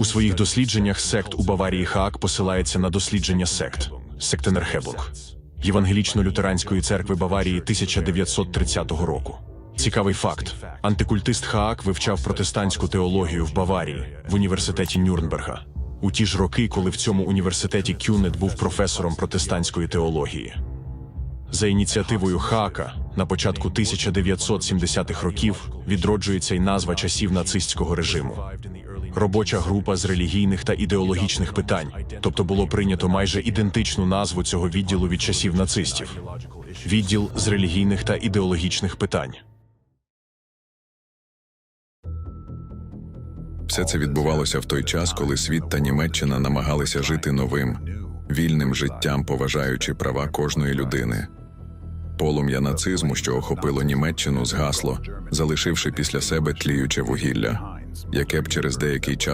У своїх дослідженнях сект у Баварії Хаак посилається на дослідження сект Сектенерхеблунг Євангелічно-лютеранської церкви Баварії 1930 року. Цікавий факт: антикультист Хаак вивчав протестантську теологію в Баварії в університеті Нюрнберга. У ті ж роки, коли в цьому університеті Кюнет був професором протестантської теології. За ініціативою Хаака на початку 1970-х років відроджується й назва часів нацистського режиму. Робоча група з релігійних та ідеологічних питань, тобто було прийнято майже ідентичну назву цього відділу від часів нацистів. Відділ з релігійних та ідеологічних питань. Все це відбувалося в той час, коли світ та Німеччина намагалися жити новим, вільним життям, поважаючи права кожної людини. Полум'я нацизму, що охопило Німеччину, згасло, залишивши після себе тліюче вугілля, яке б через деякий час